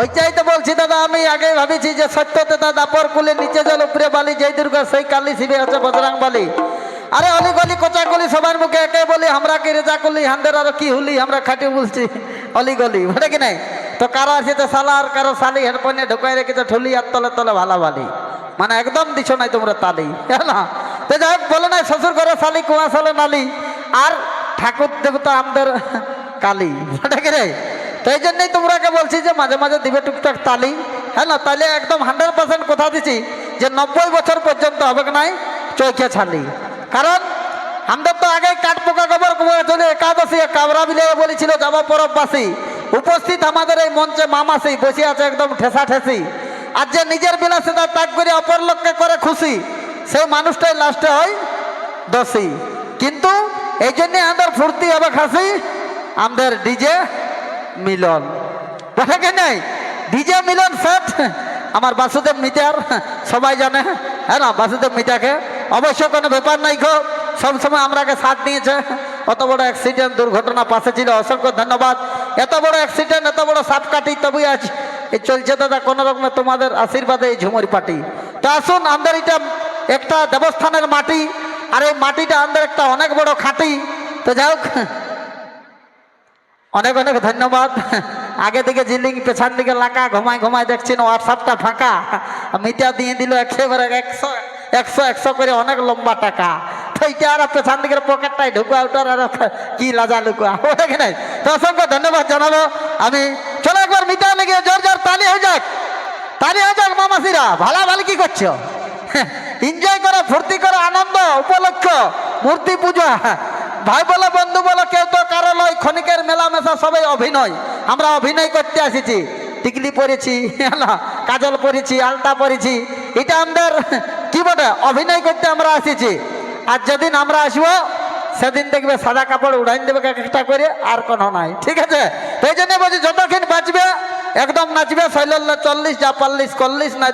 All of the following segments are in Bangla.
ওইটাই তো বলছি, দাদা, আমি আগে ভাবিছি যে সত্যতে তা দাপর কুলে নিচে জল উপরে বালি, যেই দুর্গা, সেই কালি, শিবে হচ্ছে বজরাং বালি। আরে অলি গলি, কোচা গলি, সবার মুখে একে বলি, আমরা কি রেজা করলি হান্দের আরও কি হলি, আমরা খাটি বলছি, অলি গলি বুঝে কি নাই? তো কারও আছে তো সালা আর কারও সালি, হেডফোনে ঢুকাই রেখেছে ঠুলি আর তলে তলে ভালা বালি। মানে একদম দিছো নাই তোমরা তালি না? তো যাই হোক, বলে নাই, শ্বশুর ঘরে শালি কুয়া সালে নালি, আর ঠাকুর দেবতা আমাদের কালী বুঝে কি রে তো এই জন্যই তোমরাকে বলছি যে মাঝে মাঝে দিবে টুকটাক তালি। হ্যাঁ না তাহলে একদম হান্ড্রেড পার্সেন্ট কথা দিচ্ছি যে নব্বই বছর পর্যন্ত হবে নাই? চৈখে ছালি। কারণ আমাদের তো আগে কাঠ পোকা গোবর চলে একাদশী কাবরা বিলে বলেছিল, যাব পরববাসী। উপস্থিত আমাদের এই মঞ্চে মামাসি বসে আছে একদম ঠেসা ঠেসি। আর যে নিজের বিলাসিতা ত্যাগ করে অপর লোককে করে খুশি, সেই মানুষটাই লাস্টে হয় দোষী। কিন্তু এই জন্যে আমাদের ফুর্তি হবে খাসি। আমাদের ডিজে মিলন। বুঝে কি নাই? ডিজে মিলন সেট আমার বাসুদেব মিতার সবাই জানে হ্যাঁ না? বাসুদেব মিতাকে অবশ্য কোনো ব্যাপার নাই গো। সবসময় আমরাকে সাথ নিয়েছে অত বড় অ্যাক্সিডেন্ট দুর্ঘটনা পাশে ছিল। অসংখ্য ধন্যবাদ। এত বড় অ্যাক্সিডেন্ট এত বড় সাপ কাটি, তবুই আজ এই চলছে দাদা, কোনো রকমের তোমাদের আশীর্বাদে এই ঝুমুরি পাটি। তো আসুন আমাদের এটা একটা দেবস্থানের মাটি, আর এই মাটিটা আমাদের একটা অনেক বড় খাঁটি। তো যাই হোক অনেক অনেক ধন্যবাদ। আগে দিকে জিলিং পেছন দিকে লাকা ঘুমায় ঘুমায় দেখছেন হোয়াটসঅ্যাপটা ফাঁকা। মিটা দিয়ে দিল একেবারে একশো একশো একশো করে অনেক লম্বা টাকা। তো আর পেছন দিকের পকেটটাই ঢুকুয়া ওটার আর কি লাজা লুকুয়া। ওটা নাই? তো অসংখ্য ধন্যবাদ জানাব। আমি চলো একবার মিটা লেগে জোর জোর তালি হয়ে যাক। তালি হয়ে যাক মামাসিরা, ভালা ভালো কি করছ? এনজয় করো, ফুর্তি করো, আনন্দ, উপলক্ষ, মূর্তি পূজা। ভাই বলো, বন্ধু বলো, কেউ তো মেলামেশা সবাই অভিনয়। আমরা অভিনয় করতে আসিছি। টিকলি পরেছি কাজল পরেছি, আলতা পরেছি। এটা আমাদের, কি বটে? অভিনয় করতে আমরা আসিছি। আর যেদিন আমরা আসব, সেদিন দেখবে সাদা কাপড় উড়াই দেবে একটা করে, আর কোনো নাই। ঠিক আছে? তো এই জন্য বলছি, যতক্ষণ বাঁচবে, একদম নাচবে শৈল্য চল্লিশ, যা পাল্লিশ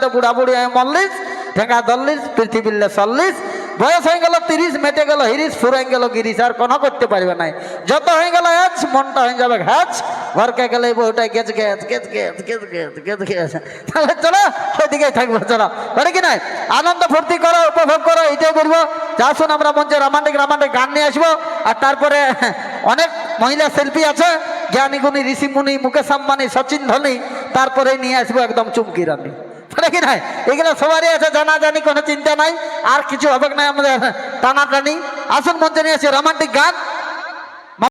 তো বুড়া বুড়ি মল্লিশ ঠেঙ্গা দল্লিশ পৃথিবীর চল্লিশ বয়স হয়ে গেল তিরিশ, মেটে গেল হিরিশ ফুরাই গেল গিরিশ, আর কোনো করতে পারবে নাই। যত হয়ে গেল হ্যাচ মনটা হয়ে যাবে হ্যাচ ঘরকে গেলে বউটাই গেছ গেছ গেছ গেছ গেছ গেছ গেছ গেছ তাহলে চলো সেদিকেই থাকব, চলো। বলে কি নাই? আনন্দ ফুর্তি করো, উপভোগ করো, এটাই বলব যা শুন, আমরা মঞ্চে রোমান্টিক রোমান্টিক গান নিয়ে আসব। আর তারপরে অনেক মহিলা শিল্পী আছে। জ্ঞানী গুণী, ঋষি মুনি, মুকেশ আম্বানি, সচিন ধোনি, তারপরে নিয়ে আসব একদম চুমকি রানি। কি নাই? এগুলো সবারই আছে জানা জানি কোনো চিন্তা নাই, আর কিছু হবে না আমাদের টানা টানি। আসুন মঞ্চে নিয়ে আসি রোমান্টিক গান।